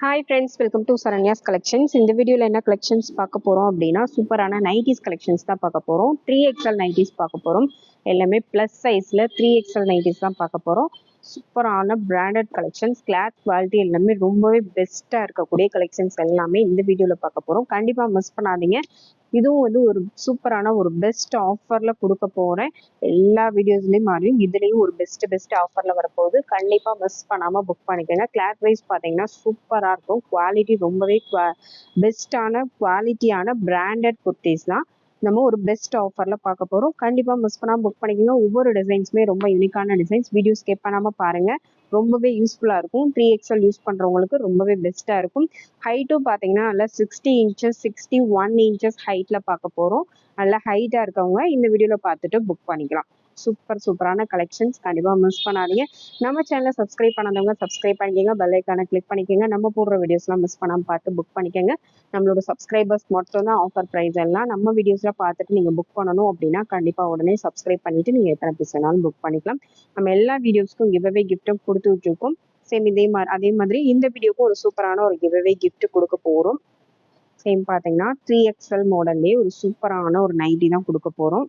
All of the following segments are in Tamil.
Hi friends welcome to Saranya's collections இந்த வீடியோவில் என்ன கலெக்ஷன்ஸ் பார்க்க போகிறோம் அப்படின்னா சூப்பரான நைட்டிஸ் கலெக்ஷன்ஸ் தான் பார்க்க போகிறோம் த்ரீ எக்ஸ்எல் நைட்டிஸ் பார்க்க போகிறோம் எல்லாமே ப்ளஸ் சைஸில் த்ரீ எக்ஸ்எல் நைட்டிஸ் தான் பார்க்க போகிறோம் சூப்பரான பிராண்டட் கலெக்ஷன்ஸ் கிளாத் குவாலிட்டி எல்லாமே ரொம்பவே பெஸ்ட்டாக இருக்கக்கூடிய கலெக்ஷன்ஸ் எல்லாமே இந்த வீடியோவில் பார்க்க போகிறோம் கண்டிப்பாக மிஸ் பண்ணாதீங்க. இதுவும் வந்து ஒரு சூப்பரான ஒரு பெஸ்ட் ஆஃபரில் கொடுக்க போகிறேன் எல்லா வீடியோஸ்லேயும் மாறியும் இதுலேயும் ஒரு பெஸ்ட் பெஸ்ட் ஆஃபரில் வரப்போகுது. கண்டிப்பாக மிஸ் பண்ணாமல் புக் பண்ணிக்கோங்க. கிளாத் வைஸ் பார்த்தீங்கன்னா சூப்பராக இருக்கும். குவாலிட்டி ரொம்பவே குவா பெஸ்ட்டான குவாலிட்டியான பிராண்டட் குர்த்திஸ் தான். நம்ம ஒரு பெஸ்ட் ஆஃபரில் பார்க்க போகிறோம் கண்டிப்பாக மிஸ் பண்ணாமல் புக் பண்ணிக்கோங்க. ஒவ்வொரு டிசைன்ஸுமே ரொம்ப யூனிக்கான டிசைன்ஸ் வீடியோ ஸ்கிப் பண்ணாமல் பாருங்கள் ரொம்பவே யூஸ்ஃபுல்லாக இருக்கும். த்ரீ எக்ஸ்எல் யூஸ் பண்ணுறவங்களுக்கு ரொம்பவே பெஸ்ட்டாக இருக்கும். ஹைட்டும் பார்த்தீங்கன்னா நல்லா sixty inches sixty one inches ஹைட்டில் பார்க்க போகிறோம் நல்லா ஹைட்டாக இருக்கவங்க இந்த வீடியோவில் பார்த்துட்டு புக் பண்ணிக்கலாம். சூப்பர் சூப்பரான கலெக்ஷன்ஸ் கண்டிப்பாக மிஸ் பண்ணாதீங்க. நம்ம சேனலை சப்ஸ்கிரைப் பண்ணாதவங்க சப்ஸ்கிரைப் பண்ணிக்கோங்க பெல் ஐக்கானை கிளிக் பண்ணிக்கோங்க நம்ம போடுற வீடியோஸ்லாம் மிஸ் பண்ணாமல் பார்த்து புக் பண்ணிக்கோங்க. நம்மளோட சப்ஸ்கிரைபர்ஸ் மட்டும் தான் ஆஃபர் ப்ரைஸ் எல்லாம் நம்ம வீடியோஸ்லாம் பார்த்துட்டு நீங்கள் புக் பண்ணணும் அப்படின்னா கண்டிப்பாக உடனே சப்ஸ்கிரைப் பண்ணிவிட்டு நீங்கள் எத்தனை பீஸ் வேணாலும் புக் பண்ணிக்கலாம். நம்ம எல்லா வீடியோஸ்க்கும் கிவ்அவே கிஃப்ட்டும் கொடுத்துட்ருக்கோம் சேம் இதே மாதிரி அதே மாதிரி இந்த வீடியோக்கும் ஒரு சூப்பரான ஒரு கிவ்அவே கிஃப்ட் கொடுக்க போகிறோம் சேம் பார்த்தீங்கன்னா த்ரீ எக்ஸ்எல் மாடல்லே ஒரு சூப்பரான ஒரு நைட்டி தான் கொடுக்க போகிறோம்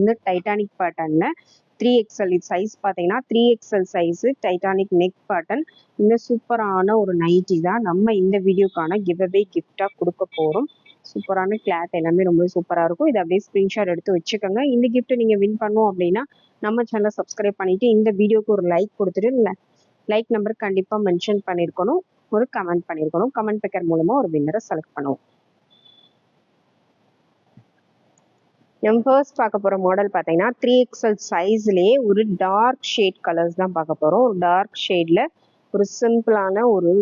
இந்த டைட்டானிக் பேட்டர்னில் த்ரீ எக்ஸ்எல் இது சைஸ் பார்த்தீங்கன்னா three XL size titanic neck pattern இந்த சூப்பரான ஒரு நைட்டி தான் நம்ம இந்த வீடியோக்கான கிவ்அவே கிஃப்டாக கொடுக்க போகிறோம் சூப்பரான கிளாத் எல்லாமே ரொம்ப சூப்பராக இருக்கும். இதை அப்படியே ஸ்க்ரீன்ஷாட் எடுத்து வச்சுக்கோங்க. இந்த கிஃப்ட்டை நீங்கள் வின் பண்ணோம் அப்படின்னா நம்ம சேனலை சப்ஸ்கிரைப் பண்ணிவிட்டு இந்த வீடியோக்கு ஒரு லைக் கொடுத்துட்டு லைக் நம்பர் கண்டிப்பாக மென்ஷன் பண்ணியிருக்கணும் ஒரு கமெண்ட் பண்ணியிருக்கணும் கமெண்ட் பேக்கர் மூலமாக ஒரு வின்னரை செலக்ட் பண்ணுவோம். நம்ம ஃபர்ஸ்ட் பார்க்க போகிற மாடல் பார்த்தீங்கன்னா த்ரீ எக்ஸல் சைஸ்லேயே ஒரு டார்க் ஷேட் கலர்ஸ் தான் பார்க்க போகிறோம் ஒரு டார்க் ஷேடில் ஒரு சிம்பிளான ஒரு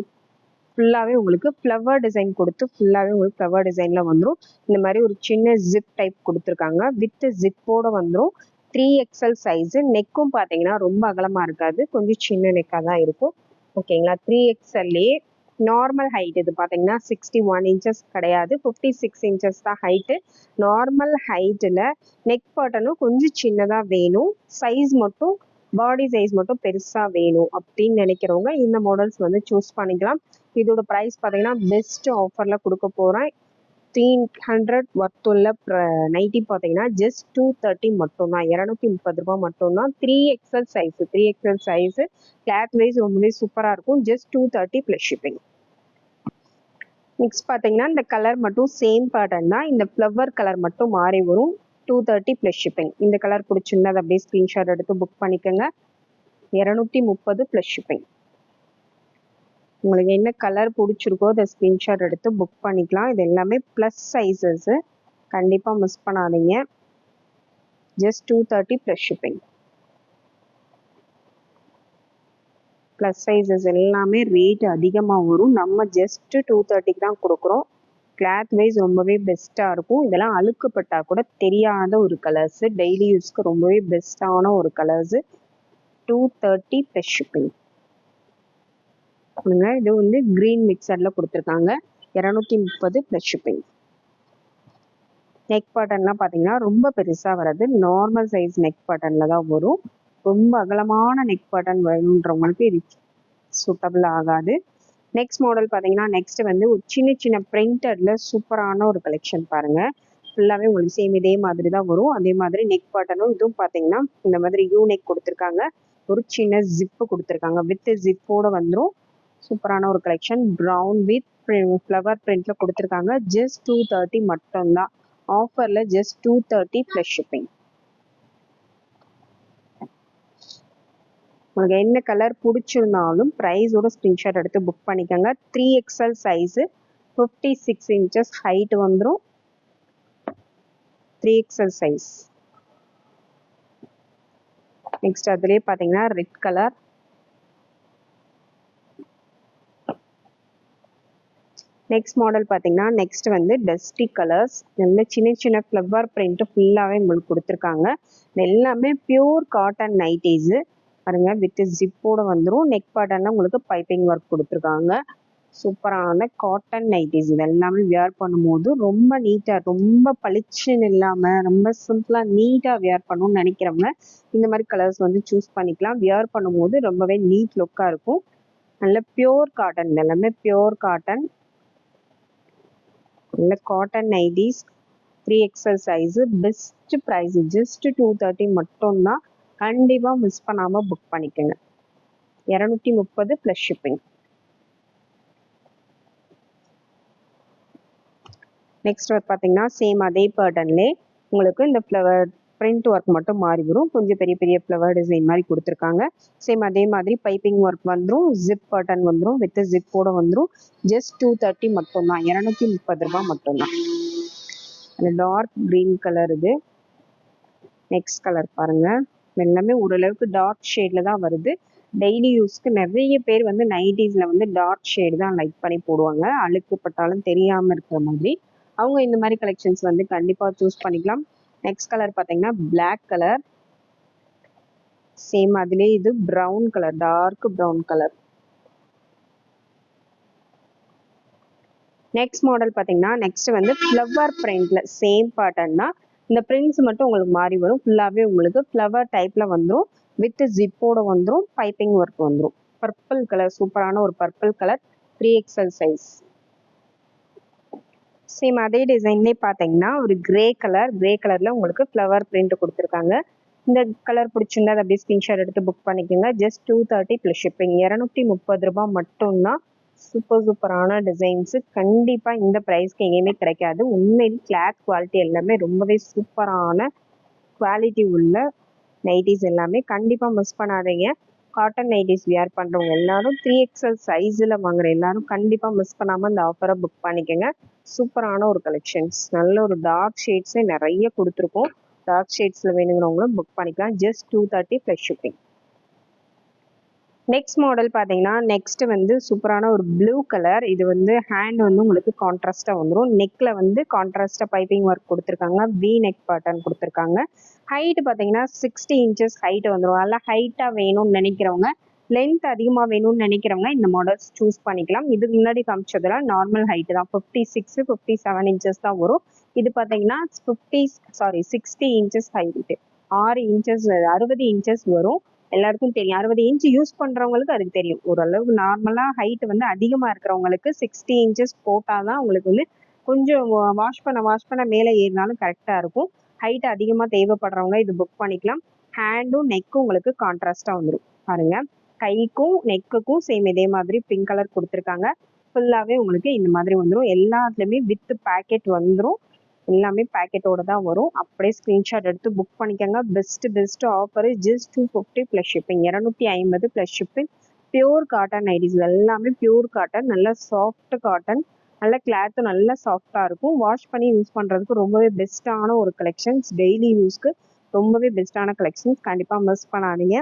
ஃபுல்லாகவே உங்களுக்கு ஃப்ளவர் டிசைன் கொடுத்து ஃபுல்லாகவே உங்களுக்கு ஃப்ளவர் டிசைனில் வந்துடும் இந்த மாதிரி ஒரு சின்ன ஜிப் டைப் கொடுத்துருக்காங்க. வித் ஜிப்போடு வந்துடும் த்ரீ எக்ஸல் சைஸு நெக்கும் பார்த்தீங்கன்னா ரொம்ப அகலமாக இருக்காது. கொஞ்சம் சின்ன நெக்காக தான் இருக்கும். ஓகேங்களா த்ரீ எக்ஸல்லே நார்மல் ஹைட் இது பார்த்தீங்கன்னா சிக்ஸ்டி ஒன் இன்ச்சஸ் கிடையாது ஃபிஃப்டி சிக்ஸ் இன்ச்சஸ் தான் ஹைட்டு நார்மல் ஹைட்டில் நெக் பட்டனும் கொஞ்சம் சின்னதாக வேணும். சைஸ் மட்டும் பாடி சைஸ் மட்டும் பெருசாக வேணும் அப்படின்னு நினைக்கிறவங்க இந்த மாடல்ஸ் வந்து சூஸ் பண்ணிக்கலாம். இதோட ப்ரைஸ் பார்த்தீங்கன்னா பெஸ்ட் ஆஃபரில் கொடுக்க போகிறேன் ஃபிஃப்டீன் ஹண்ட்ரட் ஒர்த்துள்ள நைட்டி பார்த்தீங்கன்னா ஜஸ்ட் டூ தேர்ட்டி மட்டும்தான். இரநூத்தி முப்பது ரூபா மட்டும்தான். Three XL size three XL size cloth wise ரொம்பவே சூப்பராக இருக்கும். Just two thirty plus shipping next பார்த்தீங்கன்னா இந்த கலர் மட்டும் சேம் பேட்டர்ன் தான். இந்த ஃப்ளவர் கலர் மட்டும் மாறி வரும். டூ தேர்ட்டி ப்ளஸ் ஷிப்பிங் இந்த கலர் பிடிச்சிருந்தா அதை அப்படியே ஸ்க்ரீன்ஷாட் எடுத்து புக் பண்ணிக்கோங்க. இரநூத்தி முப்பது ப்ளஸ் ஷிப்பிங் உங்களுக்கு என்ன கலர் பிடிச்சிருக்கோ அதை ஸ்க்ரீன்ஷாட் எடுத்து புக் பண்ணிக்கலாம். இது எல்லாமே ப்ளஸ் சைஸஸ்ஸு கண்டிப்பாக மிஸ் பண்ணாதீங்க. Just two thirty plus shipping plus sizes எல்லாமே ரேட் அதிகமாக வரும். நம்ம ஜஸ்ட் டூ தேர்ட்டிக்கு தான் கொடுக்குறோம். கிளாத் வைஸ் ரொம்பவே பெஸ்ட்டாக இருக்கும். இதெல்லாம் அழுக்குப்பட்டா கூட தெரியாத ஒரு கலர்ஸு டெய்லி யூஸ்க்கு ரொம்பவே பெஸ்ட்டான ஒரு colours two thirty plus shipping இது வந்து கிரீன் மிக்சரில் கொடுத்துருக்காங்க. இரநூத்தி முப்பது ப்ளஸ் ஷிப்பிங் நெக் பட்டன்லாம் பார்த்தீங்கன்னா ரொம்ப பெருசாக வராது. நார்மல் சைஸ் நெக் பட்டனில் தான் வரும். ரொம்ப அகலமான நெக் பட்டன் வேணுன்றவங்களுக்கு இது சூட்டபிள் ஆகாது. நெக்ஸ்ட் மாடல் பார்த்தீங்கன்னா நெக்ஸ்ட் வந்து ஒரு சின்ன சின்ன பிரிண்டடில் சூப்பரான ஒரு கலெக்ஷன் பாருங்கள் ஃபுல்லாகவே உங்களுக்கு சேம் இதே மாதிரி தான் வரும். அதே மாதிரி நெக் பட்டனும் இதுவும் பார்த்தீங்கன்னா இந்த மாதிரி யூ நெக் கொடுத்துருக்காங்க. ஒரு சின்ன ஜிப்பு கொடுத்துருக்காங்க. வித் ஜிப்போட வந்துடும் சூப்பரான ஒரு கலெக்ஷன் ப்ரௌன் வித் ஃப்ளவர் பிரிண்ட்ல கொடுத்துருக்காங்க. ஜஸ்ட் டூ தேர்ட்டி மட்டும்தான். ஆஃபரில் just two thirty plus shipping உங்களுக்கு என்ன கலர் பிடிச்சிருந்தாலும் ப்ரைஸோட ஸ்க்ரீன்ஷாட் எடுத்து புக் பண்ணிக்கோங்க. Three XL size fifty six inches height வந்துடும் த்ரீ எக்ஸல் சைஸ் நெக்ஸ்ட் அதுலேயே பார்த்தீங்கன்னா ரெட் கலர் நெக்ஸ்ட் மாடல் பார்த்தீங்கன்னா நெக்ஸ்ட் வந்து டஸ்டி கலர்ஸ் நல்ல சின்ன சின்ன ஃப்ளவர் பிரிண்ட்டு ஃபுல்லாகவே உங்களுக்கு கொடுத்துருக்காங்க. எல்லாமே பியூர் காட்டன் நைட்டீஸு பாருங்க வித் ஜிப்போட வந்துடும் நெக் பேட்டர்னில் உங்களுக்கு பைப்பிங் ஒர்க் கொடுத்துருக்காங்க. சூப்பரான காட்டன் நைட்டிஸ் இது எல்லாமே வியர் பண்ணும்போது ரொம்ப நீட்டாக ரொம்ப பளிச்சுன்னு இல்லாமல் ரொம்ப சிம்பிளாக நீட்டாக வியர் பண்ணணும்னு நினைக்கிறவங்க இந்த மாதிரி கலர்ஸ் வந்து சூஸ் பண்ணிக்கலாம். வியர் பண்ணும்போது ரொம்பவே நீட் லுக்காக இருக்கும். நல்ல பியோர் காட்டன் எல்லாமே பியோர் காட்டன் இல்லை cotton nighties three XL size best price just two thirty மட்டும்தான் கண்டிப்பாக மிஸ் பண்ணாமல் புக் பண்ணிக்கோங்க. இரநூத்தி முப்பது ப்ளஸ் ஷிப்பிங் நெக்ஸ்ட் பார்த்தீங்கன்னா சேம் அதே பேட்டர்ன்லே உங்களுக்கு இந்த ஃப்ளவர் பிரிண்ட் ஒர்க் மட்டும் மாறி வரும். கொஞ்சம் பெரிய பெரிய ஃப்ளவர் டிசைன் மாதிரி கொடுத்துருக்காங்க. சேம் அதே மாதிரி பைப்பிங் ஒர்க் வந்துடும் ஜிப் பட்டன் வந்துடும் வித் ஜிப்போட வந்துடும் ஜஸ்ட் டூ தேர்ட்டி மட்டும்தான். இரநூத்தி முப்பது ரூபாய் மட்டும்தான். அந்த டார்க் க்ரீன் கலர் இது. நெக்ஸ்ட் கலர் பாருங்க. எல்லாமே ஓரளவுக்கு டார்க் ஷேடில் தான் வருது. டெய்லி யூஸ்க்கு நிறைய பேர் வந்து நைட்டிஸில் வந்து டார்க் ஷேடு தான் லைக் பண்ணி போடுவாங்க. அழுக்குப்பட்டாலும் தெரியாம தெரியாமல் இருக்கிற மாதிரி. அவங்க இந்த மாதிரி கலெக்ஷன்ஸ் வந்து கண்டிப்பாக சூஸ் பண்ணிக்கலாம். நெக்ஸ்ட் கலர் பார்த்தீங்கன்னா பிளாக் கலர் சேம் அதுலேயே இது brown colour dark brown colour next model பார்த்தீங்கன்னா நெக்ஸ்ட் வந்து ஃப்ளவர் பிரிண்ட்ல சேம் பேட்டர்ன் தான் இந்த பிரிண்ட்ஸ் மட்டும் உங்களுக்கு மாறி வரும். ஃபுல்லாகவே உங்களுக்கு ஃப்ளவர் டைப்ல வந்துடும் வித் ஜிப்போட வந்துடும் பைப்பிங் ஒர்க் வந்துடும் பர்பிள் கலர் சூப்பரான ஒரு purple colour three XL size same அதே டிசைன்லேயே பார்த்தீங்கன்னா ஒரு கிரே கலர் கிரே கலரில் உங்களுக்கு ஃப்ளவர் பிரிண்ட் கொடுத்துருக்காங்க. இந்த கலர் பிடிச்சிருந்தா அதை அப்படியே ஸ்க்ரீன்ஷாட் எடுத்து புக் பண்ணிக்கோங்க. Just two thirty plus shipping இரநூத்தி முப்பது ரூபாய் மட்டும்தான் சூப்பர் சூப்பரான டிசைன்ஸு கண்டிப்பாக இந்த ப்ரைஸ்க்கு எங்கேயுமே கிடைக்காது. உண்மையில் கிளாத் குவாலிட்டி எல்லாமே ரொம்பவே சூப்பரான குவாலிட்டி உள்ள நைட்டிஸ் எல்லாமே கண்டிப்பாக மிஸ் பண்ணாதீங்க. காட்டன் நைட்டிஸ் வியர் பண்ணுறவங்க எல்லாரும் த்ரீ எக்ஸல் சைஸில் வாங்குற எல்லாரும் கண்டிப்பாக மிஸ் பண்ணாமல் இந்த ஆஃபரை புக் பண்ணிக்கோங்க. சூப்பரான ஒரு கலெக்ஷன்ஸ் நல்ல ஒரு டார்க் ஷேட்ஸே நிறைய கொடுத்துருக்கோம். டார்க் ஷேட்ஸில் வேணுங்கிறவங்களும் புக் பண்ணிக்கலாம். Just two thirty plus shipping next model பார்த்தீங்கன்னா நெக்ஸ்ட் வந்து சூப்பரான ஒரு ப்ளூ கலர் இது வந்து ஹேண்ட் வந்து உங்களுக்கு கான்ட்ராஸ்டாக வந்துடும் நெக்கில் வந்து கான்ட்ராஸ்டாக பைப்பிங் ஒர்க் கொடுத்துருக்காங்க. வி நெக் பேட்டர்ன் கொடுத்துருக்காங்க. ஹைட்டு பார்த்தீங்கன்னா சிக்ஸ்டி இன்ச்சஸ் ஹைட் வந்துடும் நல்லா ஹைட்டாக வேணும்னு நினைக்கிறவங்க லென்த் அதிகமாக வேணும்னு நினைக்கிறவங்க இந்த மாடல்ஸ் சூஸ் பண்ணிக்கலாம். இதுக்கு முன்னாடி காமிச்சதெல்லாம் நார்மல் ஹைட்டு தான். Fifty six fifty seven inches தான் வரும். இது பார்த்தீங்கன்னா fifty sorry sixty inches height ஆறு இன்ச்சஸ் அறுபது இன்ச்சஸ் வரும். எல்லாருக்கும் தெரியும். அறுபது இன்ச் யூஸ் பண்ணுறவங்களுக்கு அதுக்கு தெரியும். ஓரளவுக்கு நார்மலாக ஹைட் வந்து அதிகமாக இருக்கிறவங்களுக்கு சிக்ஸ்டி இன்ச்சஸ் போட்டால் தான் உங்களுக்கு வந்து கொஞ்சம் வாஷ் பண்ண வாஷ் பண்ண மேலே ஏறினாலும் கரெக்டாக இருக்கும். ஹைட் அதிகமாக தேவைப்படுறவங்க இது புக் பண்ணிக்கலாம். ஹேண்டும் நெக்கும் உங்களுக்கு கான்ட்ராஸ்டாக வந்துடும் பாருங்க. கைக்கும் நெக்குக்கும் சேம் இதே மாதிரி பிங்க் கலர் கொடுத்துருக்காங்க. ஃபுல்லாகவே உங்களுக்கு இந்த மாதிரி வந்துடும் எல்லாத்துலேயுமே வித் பேக்கெட் வந்துடும் எல்லாமே பேக்கெட்டோட தான் வரும். அப்படியே ஸ்க்ரீன்ஷாட் எடுத்து புக் பண்ணிக்கோங்க. Best best offer just two fifty plus shipping இரநூத்தி ஐம்பது plus shipping pure cotton IDs எல்லாமே பியூர் காட்டன் நல்ல சாஃப்ட் காட்டன் நல்ல கிளாத்தும் நல்ல சாஃப்டாக இருக்கும். வாஷ் பண்ணி யூஸ் பண்ணுறதுக்கு ரொம்பவே பெஸ்ட்டான ஒரு கலெக்ஷன்ஸ் டெய்லி யூஸ்க்கு ரொம்பவே பெஸ்ட்டான கலெக்ஷன்ஸ் கண்டிப்பாக மிஸ் பண்ணாதீங்க.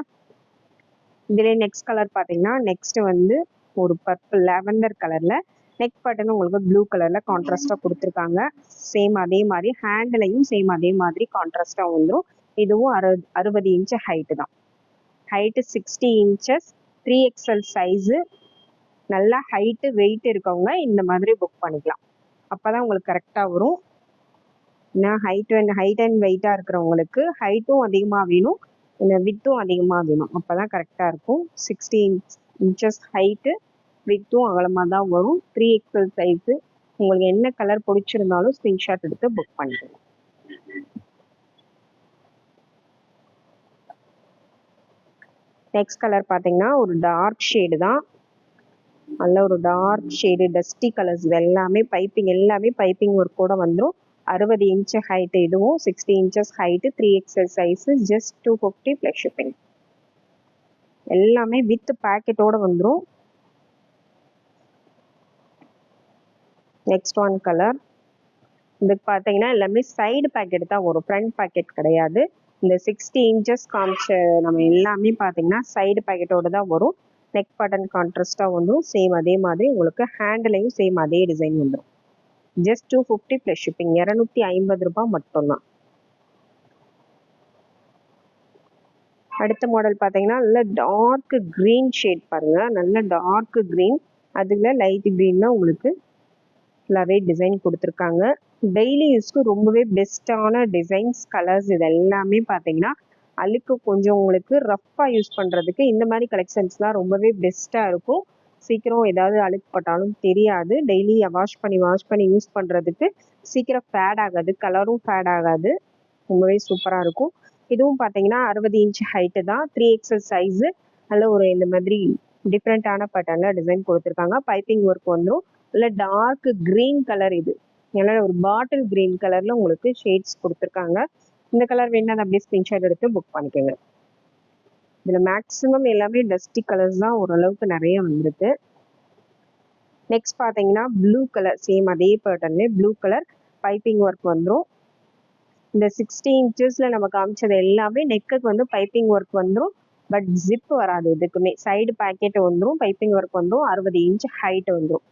இதிலே நெக்ஸ்ட் கலர் பார்த்தீங்கன்னா நெக்ஸ்ட் வந்து ஒரு பர்பிள் லெவண்டர் கலரில் நெக் பட்டன் உங்களுக்கு ப்ளூ கலரில் கான்ட்ராஸ்டாக கொடுத்துருக்காங்க. சேம் அதே மாதிரி ஹேண்ட்லையும் சேம் அதே மாதிரி கான்ட்ராஸ்டாக வந்துடும் இதுவும் அறு அறுபது இன்ச்சு ஹைட்டு தான். Height sixty inches three XL size நல்லா ஹைட்டு வெயிட் இருக்கவங்க இந்த மாதிரி புக் பண்ணிக்கலாம். அப்போ தான் உங்களுக்கு கரெக்டாக வரும். ஏன்னா ஹைட் அண்ட் ஹைட் அண்ட் வெயிட்டாக இருக்கிறவங்களுக்கு ஹைட்டும் அதிகமாக வேணும். இல்லை வித்தும் அதிகமாக வேணும். அப்போ தான் கரெக்டாக இருக்கும். சிக்ஸ்டி இன்ச்சஸ் ஹைட்டு வித்தும் அகலமாக தான் வரும். த்ரீ எக்ஸல் சைஸு உங்களுக்கு என்ன கலர் பிடிச்சிருந்தாலும் ஸ்க்ரீன்ஷாட் எடுத்து புக் பண்ணிக்கலாம். நெக்ஸ்ட் கலர் பார்த்தீங்கன்னா ஒரு டார்க் ஷேடு தான். நல்ல ஒரு டார்க் ஷேடு டஸ்டி கலர்ஸ் இது எல்லாமே பைப்பிங் எல்லாமே பைப்பிங் ஒர்க் கூட வந்துடும் அறுபது இன்ச்சு ஹைட்டு இதுவும் sixty inches height three XL size just two fifty plus shipping எல்லாமே வித் பேக்கெட்டோடு வந்துடும் நெக்ஸ்ட் ஒன் கலர் இதுக்கு பார்த்தீங்கன்னா எல்லாமே சைடு பேக்கெட் தான் வரும். ஃப்ரண்ட் பேக்கெட் கிடையாது. இந்த சிக்ஸ்டி இன்ச்சஸ் காமிச்ச நம்ம எல்லாமே பார்த்தீங்கன்னா சைடு பேக்கெட்டோடு தான் வரும். நெக் பட்டன் கான்ட்ராஸ்டாக வந்துடும் சேம் அதே மாதிரி உங்களுக்கு ஹேண்ட்லையும் சேம் அதே டிசைன் வந்துடும் just two fifty plus shipping இரநூத்தி ஐம்பது ரூபாய் மட்டும்தான். அடுத்த மாடல் பார்த்தீங்கன்னா நல்ல டார்க் க்ரீன் ஷேட் பாருங்கள் நல்ல டார்க் க்ரீன் அதில் லைட் க்ரீனில் உங்களுக்கு ஃபுல்லாகவே டிசைன் கொடுத்துருக்காங்க. டெய்லி யூஸ்க்கு ரொம்பவே பெஸ்ட்டான டிசைன்ஸ் கலர்ஸ் இது எல்லாமே பார்த்தீங்கன்னா அழுக்கு கொஞ்சம் உங்களுக்கு ரஃப்பாக யூஸ் பண்ணுறதுக்கு இந்த மாதிரி கலெக்ஷன்ஸ்லாம் ரொம்பவே பெஸ்ட்டாக இருக்கும். சீக்கிரம் ஏதாவது அழுக்கு பட்டாலும் தெரியாது. டெய்லி வாஷ் பண்ணி வாஷ் பண்ணி யூஸ் பண்ணுறதுக்கு சீக்கிரம் ஃபேட் ஆகாது. கலரும் ஃபேட் ஆகாது. ரொம்பவே சூப்பராக இருக்கும். இதுவும் பார்த்தீங்கன்னா அறுபது இன்ச் ஹைட்டு தான். த்ரீ எக்ஸல் சைஸு நல்ல ஒரு இந்த மாதிரி டிஃப்ரெண்ட்டான பட்டனில் டிசைன் கொடுத்துருக்காங்க. பைப்பிங் ஒர்க் வந்துடும் இல்லை டார்க் க்ரீன் கலர் இது. ஏன்னா ஒரு பாட்டில் க்ரீன் கலரில் உங்களுக்கு ஷேட்ஸ் கொடுத்துருக்காங்க. இந்த கலர் வேணா அதை அப்படியே ஸ்க்ரீன்ஷாட் எடுத்து புக் பண்ணிக்கோங்க. இதில் மேக்ஸிமம் எல்லாமே டஸ்டி கலர்ஸ் தான் ஓரளவுக்கு நிறைய வந்திருக்கு. நெக்ஸ்ட் பார்த்தீங்கன்னா ப்ளூ கலர் சேம் அதே பேட்டர்ன்லேயே ப்ளூ கலர் பைப்பிங் ஒர்க் வந்துடும் இந்த சிக்ஸ்டி இன்ச்சஸில் நம்ம காமிச்சது எல்லாமே நெக்குக்கு வந்து பைப்பிங் ஒர்க் வந்துடும் பட் ஜிப் வராது எதுக்குமே. சைடு பேக்கெட் வந்துடும் பைப்பிங் ஒர்க் வந்துடும் அறுபது இன்ச் ஹைட் வந்துடும்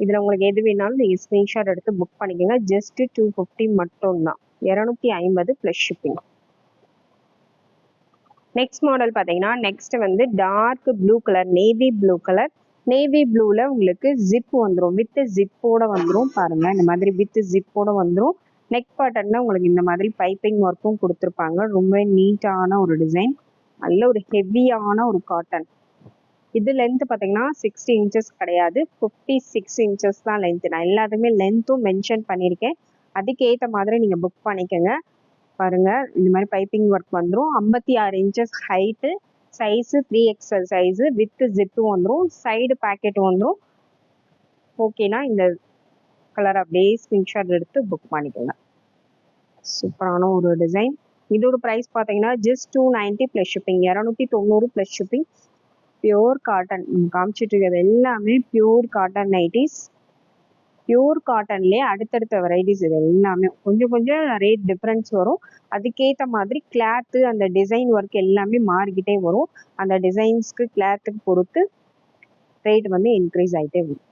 இதில் உங்களுக்கு எது வேணாலும் நீங்கள் ஸ்க்ரீன்ஷாட் எடுத்து புக் பண்ணிக்கோங்க. ஜஸ்ட்டு டூ ஃபிஃப்டி மட்டும்தான். இரநூத்தி ஐம்பது ப்ளஸ் ஷிப்பிங் நெக்ஸ்ட் மாடல் பார்த்தீங்கன்னா நெக்ஸ்ட் வந்து dark blue colour navy blue colour navy ப்ளூவில் உங்களுக்கு ஜிப் வந்துடும் வித் ஜிப்போட வந்துடும் பாருங்க இந்த மாதிரி வித் ஜிப்போட வந்துடும் நெக் பேட்டர்னில் உங்களுக்கு இந்த மாதிரி பைப்பிங் ஒர்க்கும் கொடுத்துருப்பாங்க. ரொம்ப நீட்டான ஒரு டிசைன் நல்ல ஒரு ஹெவியான ஒரு காட்டன் இது லென்த் பார்த்தீங்கன்னா சிக்ஸ்டி இன்ச்சஸ் கிடையாது. ஃபிஃப்டி சிக்ஸ் இன்ச்சஸ் தான் லென்த் நான் எல்லாத்துக்குமே லென்த்தும் மென்ஷன் பண்ணியிருக்கேன். அதுக்கேற்ற மாதிரி நீங்கள் புக் பண்ணிக்கோங்க. பாருங்கள் இந்த மாதிரி பைப்பிங் ஒர்க் வந்துடும் ஐம்பத்தி ஆறு inches height size three XL size with zip வந்துடும் சைடு பேக்கெட் வந்துடும் ஓகேனா இந்த கலர் அப்படியே ஸ்க்ரீன்ஷாட் எடுத்து புக் பண்ணிக்கோங்க. சூப்பரான ஒரு டிசைன் இதோட ப்ரைஸ் பார்த்தீங்கன்னா just two ninety plus shipping இரநூத்தி தொண்ணூறு ப்ளஸ் ஷிப்பிங் பியோர் காட்டன் காமிச்சிட்டு இருக்கிறது எல்லாமே பியூர் காட்டன் நைட்டிஸ் பியூர் காட்டன்லேயே அடுத்தடுத்த வெரைட்டிஸ் இது எல்லாமே. கொஞ்சம் கொஞ்சம் ரேட் டிஃப்ரென்ஸ் வரும். அதுக்கேற்ற மாதிரி கிளாத்து அந்த டிசைன் ஒர்க் எல்லாமே மாறிக்கிட்டே வரும். அந்த டிசைன்ஸ்க்கு கிளாத்துக்கு பொறுத்து ரேட் வந்து இன்க்ரீஸ் ஆகிட்டே வரும்.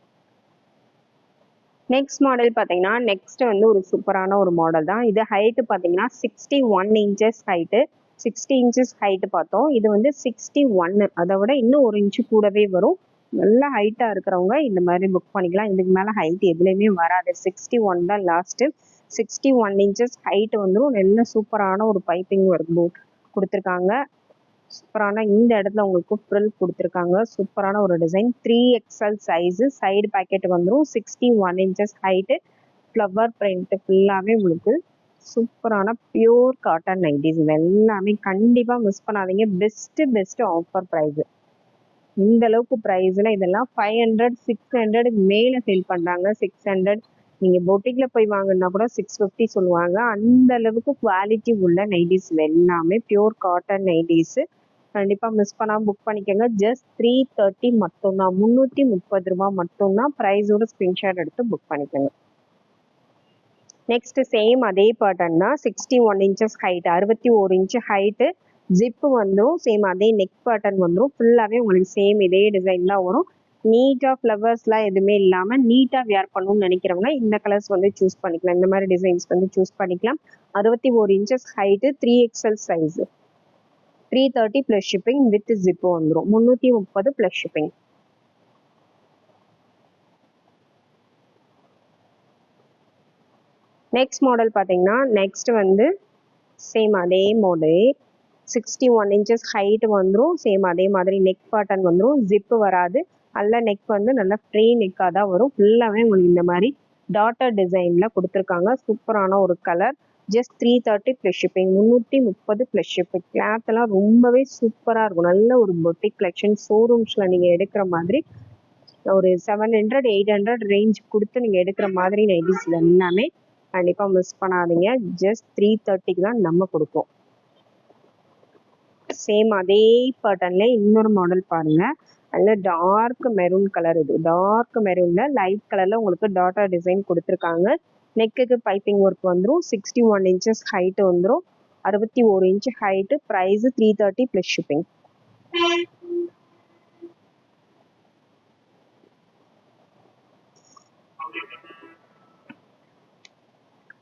நெக்ஸ்ட் மாடல் பார்த்தீங்கன்னா நெக்ஸ்ட் வந்து ஒரு சூப்பரான ஒரு மாடல் தான். இது ஹைட்டு பார்த்தீங்கன்னா sixty one inches height sixty inches height பார்த்தோம். இது வந்து சிக்ஸ்டி ஒன்னு அதை விட இன்னும் ஒரு இன்ச்சு கூடவே வரும். நல்ல ஹைட்டாக இருக்கிறவங்க இந்த மாதிரி புக் பண்ணிக்கலாம். இதுக்கு மேலே ஹைட் எதுலேயுமே வராது. சிக்ஸ்டி ஒன் தான் last sixty one inches height வந்துடும் நல்ல சூப்பரான ஒரு பைப்பிங் ஒர்க் பூட் கொடுத்துருக்காங்க. சூப்பரான இந்த இடத்துல உங்களுக்கு ஃப்ரில் கொடுத்துருக்காங்க. சூப்பரான ஒரு design three XL size side pocket வந்துடும் sixty one inches height flower print ஃபுல்லாகவே உங்களுக்கு சூப்பரான பியூர் காட்டன் நைட்டிஸ் இது எல்லாமே கண்டிப்பாக மிஸ் பண்ணாதீங்க. பெஸ்ட்டு பெஸ்ட்டு ஆஃபர் ப்ரைஸு இந்த அளவுக்கு ப்ரைஸில் இதெல்லாம் ஃபைவ் ஹண்ட்ரட் சிக்ஸ் ஹண்ட்ரடுக்கு மேலே சேல் பண்ணுறாங்க சிக்ஸ் ஹண்ட்ரட் நீங்கள் பொட்டிக்கில் போய் வாங்கினா கூட சிக்ஸ் ஃபிஃப்டி சொல்லுவாங்க. அந்த அளவுக்கு குவாலிட்டி உள்ள நைட்டிஸ் எல்லாமே பியூர் காட்டன் நைட்டிஸு கண்டிப்பாக மிஸ் பண்ணாமல் புக் பண்ணிக்கோங்க. ஜஸ்ட் த்ரீ தேர்ட்டி மட்டும்தான். முந்நூற்றி முப்பது ரூபா மட்டும்தான் ப்ரைஸோட ஸ்க்ரீன்ஷாட் எடுத்து புக் பண்ணிக்கோங்க. நெக்ஸ்ட் சேம் அதே பேட்டர்ன் தான் சிக்ஸ்டி ஒன் இன்ச்சஸ் ஹைட் அறுபத்தி ஒரு இன்ச்சு ஹைட்டு ஜிப்பு வந்துடும் சேம் அதே நெக் பேட்டர்ன் வந்துடும் ஃபுல்லாகவே உங்களுக்கு சேம் இதே டிசைன் தான் வரும். நீட்டாக ஃப்ளவர்ஸ்லாம் எதுவுமே இல்லாமல் நீட்டாக வியர் பண்ணணும்னு நினைக்கிறவங்க இந்த கலர்ஸ் வந்து சூஸ் பண்ணிக்கலாம். இந்த மாதிரி டிசைன்ஸ் வந்து சூஸ் பண்ணிக்கலாம். அறுபத்தி ஒரு inches height three XL size three thirty plus shipping with zip வந்துடும் முந்நூற்றி முப்பது ப்ளஸ் ஷிப்பிங் நெக்ஸ்ட் மாடல் பார்த்தீங்கன்னா நெக்ஸ்ட் வந்து சேம் அதே model sixty one inches height வந்துடும் சேம் அதே மாதிரி நெக் பாட்டன் வந்துடும் ஜிப்பு வராது. நல்ல நெக் வந்து நல்லா ஃப்ரீ நெக்காக தான் வரும். ஃபுல்லாகவே உங்களுக்கு இந்த மாதிரி டாட்டர் டிசைனில் கொடுத்துருக்காங்க. சூப்பரான ஒரு colour just three thirty plus shipping முந்நூற்றி முப்பது ப்ளஸ் ஷிப்பிங் கிளாத்லாம் ரொம்பவே சூப்பராக இருக்கும். நல்ல ஒரு பொட்டிக் கலெக்ஷன் ஷோரூம்ஸில் நீங்கள் எடுக்கிற மாதிரி ஒரு seven hundred eight hundred range கொடுத்து நீங்கள் எடுக்கிற மாதிரி நைட்டிஸ் எல்லாமே கண்டிப்பாக மிஸ் பண்ணாதீங்க. ஜஸ்ட் த்ரீ தேர்ட்டிக்கு தான் நம்ம கொடுப்போம். சேம் அதே பேட்டர்ன்ல இன்னொரு மாடல் பாருங்க. நல்ல டார்க் மெரூன் கலர் இது. டார்க் மெரூன்ல லைட் கலர்ல உங்களுக்கு டாட்டா டிசைன் கொடுத்துருக்காங்க. நெக்குக்கு பைப்பிங் ஒர்க் வந்துடும் சிக்ஸ்டி ஒன் இன்ச்சஸ் ஹைட் வந்துடும் அறுபத்தி ஒரு inch height price three thirty plus shipping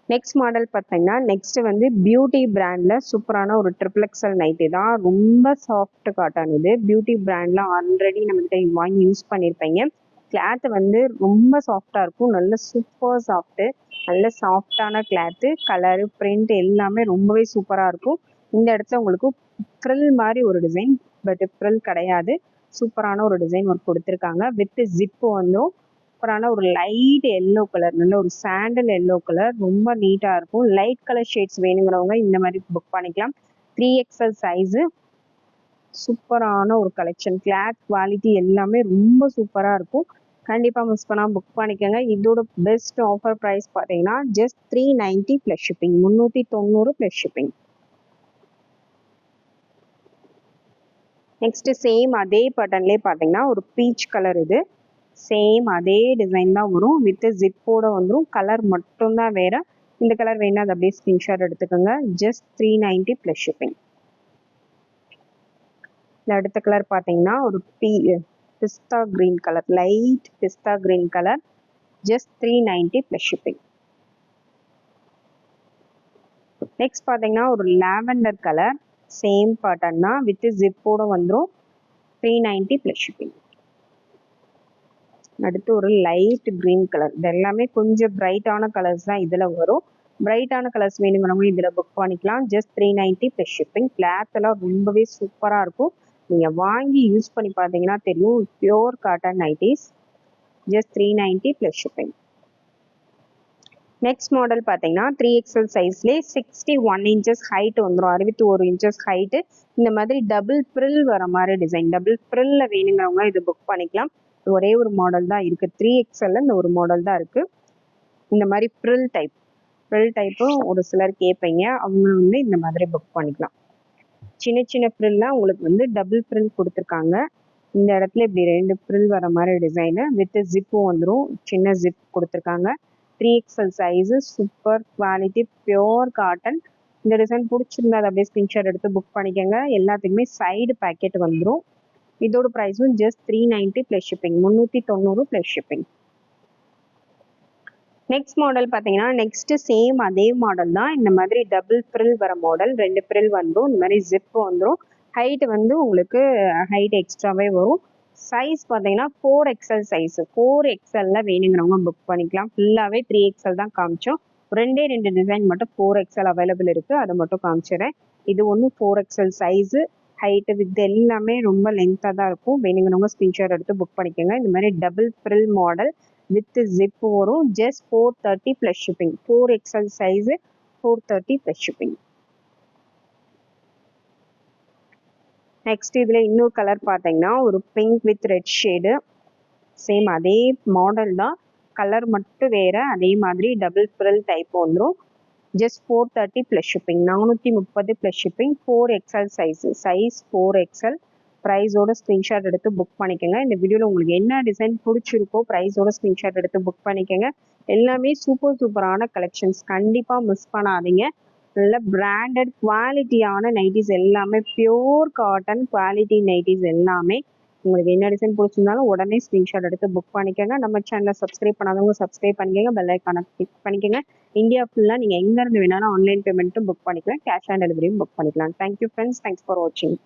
next model பார்த்தீங்கன்னா நெக்ஸ்ட் வந்து பியூட்டி பிராண்டில் சூப்பரான ஒரு ட்ரிபிள் எக்ஸல் நைட்டி தான் ரொம்ப சாஃப்ட் காட்டன் இது. பியூட்டி பிராண்டில் ஆல்ரெடி நம்மகிட்ட வாங்கி யூஸ் பண்ணியிருப்பீங்க கிளாத் வந்து ரொம்ப சாஃப்டாக இருக்கும். நல்ல சூப்பர் சாஃப்ட்டு நல்ல சாஃப்டான கிளாத்து கலரு பிரிண்ட் எல்லாமே ரொம்பவே சூப்பராக இருக்கும். இந்த இடத்துல உங்களுக்கு ப்ரில் மாதிரி ஒரு டிசைன் பட் ப்ரில் கிடையாது. சூப்பரான ஒரு டிசைன் ஒர்க் கொடுத்துருக்காங்க. வித் ஜிப்பு வந்தும் சூப்பரான ஒரு லைட் எல்லோ கலர் நல்ல ஒரு சாண்டல் எல்லோ கலர் ரொம்ப நீட்டாக இருக்கும். லைட் கலர் ஷேட்ஸ் வேணுங்கிறவங்க இந்த மாதிரி புக் பண்ணிக்கலாம். த்ரீ எக்ஸல் சைஸு சூப்பரான ஒரு கலெக்ஷன் கிளாத் குவாலிட்டி எல்லாமே ரொம்ப சூப்பராக இருக்கும். கண்டிப்பாக மிஸ் பண்ணால் புக் பண்ணிக்கோங்க. இதோட பெஸ்ட் ஆஃபர் ப்ரைஸ் பார்த்தீங்கன்னா just three ninety plus shipping முந்நூற்றி தொண்ணூறு ப்ளஸ் ஷிப்பிங் நெக்ஸ்ட் சேம் அதே பட்டன்லேயே பார்த்தீங்கன்னா ஒரு பீச் கலர் இது. சேம் அதே டிசைன் தான் வரும். வித் ஜிப்போட வந்துடும் கலர் மட்டும்தான் வேற. இந்த கலர் வேணா அது அப்படியே ஸ்க்ரீன்ஷாட் எடுத்துக்கோங்க. Just three ninety plus shipping இந்த அடுத்த கலர் பார்த்தீங்கன்னா ஒரு பீ பிஸ்தா கிரீன் கலர் லைட் பிஸ்தா green colour just three ninety plus shipping next பார்த்தீங்கன்னா ஒரு லாவெண்டர் கலர் சேம் பாட்டன் தான். வித் ஜிப்போட வந்துடும் த்ரீ நைன்ட்டி ப்ளஸ் ஷிப்பிங் அடுத்து ஒரு லைட் க்ரீன் கலர் இது எல்லாமே கொஞ்சம் பிரைட்டான கலர்ஸ் தான் இதில் வரும். பிரைட்டான கலர்ஸ் வேணுங்கிறவங்க இதில் புக் பண்ணிக்கலாம். Just three ninety plus shipping cloth எல்லாம் ரொம்பவே சூப்பராக இருக்கும். நீங்கள் வாங்கி யூஸ் பண்ணி பார்த்தீங்கன்னா தெரியும். Pure cotton nighties just three ninety plus shipping next model பார்த்தீங்கன்னா த்ரீ எக்ஸல் சைஸ்லேயே சிக்ஸ்டி ஒன் இன்ச்சஸ் ஹைட் வந்துடும் அறுபத்தி ஒரு இன்ச்சஸ் ஹைட்டு இந்த மாதிரி டபுள் ப்ரில் வர மாதிரி டிசைன் டபுள் ப்ரில்ல வேணுங்கிறவங்க இது புக் பண்ணிக்கலாம். ஒரே ஒரு மாடல் தான் இருக்குது த்ரீ எக்ஸ்எல்ல இந்த ஒரு மாடல் தான் இருக்குது இந்த மாதிரி ப்ரில் டைப் ப்ரில் டைப்பும் ஒரு சிலர் கேட்பீங்க அவங்க வந்து இந்த மாதிரி புக் பண்ணிக்கலாம். சின்ன சின்ன ப்ரில்லாம் உங்களுக்கு வந்து டபுள் ப்ரில் கொடுத்துருக்காங்க. இந்த இடத்துல இப்படி ரெண்டு ப்ரில் வர மாதிரி டிசைனு வித் ஜிப்பும் வந்துடும் சின்ன ஜிப் கொடுத்துருக்காங்க. Three XL size super quality pure cotton இந்த டிசைன் பிடிச்சிருந்தா அதை அப்படியே ஸ்கிரீன்ஷாட் எடுத்து புக் பண்ணிக்கோங்க. எல்லாத்துக்குமே சைடு பேக்கெட் வந்துடும் இதோட ப்ரைஸும் just three ninety plus shipping முந்நூற்றி தொண்ணூறு ப்ளஸ் ஷிப்பிங் நெக்ஸ்ட் மாடல் பார்த்தீங்கன்னா நெக்ஸ்ட்டு சேம் அதே மாடல் தான். இந்த மாதிரி டபுள் ப்ரில் வர மாடல் ரெண்டு ப்ரில் வந்துடும் இந்த மாதிரி ஜிப் வந்துடும் ஹைட் வந்து உங்களுக்கு ஹைட் எக்ஸ்ட்ராவே வரும். சைஸ் பார்த்தீங்கன்னா ஃபோர் எக்ஸல் சைஸ் ஃபோர் எக்ஸல்ல வேணுங்கிறவங்க புக் பண்ணிக்கலாம். ஃபுல்லாகவே த்ரீ எக்ஸல் தான் காமிச்சோம். ரெண்டே ரெண்டு டிசைன் மட்டும் ஃபோர் எக்ஸல் அவைலபிள் இருக்குது அதை மட்டும் காமிச்சிடுறேன். இது ஒன்று four XL size height with எல்லாமே ரொம்ப லென்த்தாக தான் இருக்கும். வேணுங்கிறவங்க ஸ்க்ரீன்ஷாட் எடுத்து புக் பண்ணிக்கோங்க. இந்த மாதிரி double frill model with zip வரும். Just four thirty plus shipping four XL size four thirty plus shipping next இதில் இன்னொரு கலர் பார்த்தீங்கன்னா ஒரு pink with red shade same அதே மாடல் தான். கலர் மட்டும் வேறு அதே மாதிரி டபுள் ஃப்ரில் டைப் வந்துடும் just four thirty plus shipping நானூற்றி முப்பது plus shipping four XL size size four XL ப்ரைஸோட screenshot எடுத்து புக் பண்ணிக்கோங்க. இந்த வீடியோவில் உங்களுக்கு என்ன டிசைன் பிடிச்சிருக்கோ ப்ரைஸோட ஸ்க்ரீன்ஷாட் எடுத்து புக் பண்ணிக்கோங்க. எல்லாமே சூப்பர் சூப்பரான கலெக்ஷன்ஸ் கண்டிப்பாக மிஸ் பண்ணாதீங்க. நல்ல பிராண்டட் குவாலிட்டியான நைட்டிஸ் எல்லாமே பியோர் காட்டன் குவாலிட்டி நைட்டிஸ் எல்லாமே உங்களுக்கு என்ன டிசைன் பிடிச்சிருந்தாலும் உடனே ஸ்க்ரீன்ஷாட் எடுத்து புக் பண்ணிக்கோங்க. நம்ம சேனலை சப்ஸ்கிரைப் பண்ணாதவங்க சப்ஸ்கிரைப் பண்ணிக்கோங்க. பெல் ஐக்கானை கிளிக் பண்ணிக்கோங்க. இந்தியா ஃபுல்லாக நீங்கள் எங்கேருந்து வேணாலும் ஆன்லைன் பேமெண்ட்டும் புக் பண்ணிக்கலாம். கேஷ் ஆன் டெலிவரியும் புக் பண்ணிக்கலாம். Thank you friends thanks for வாட்சிங்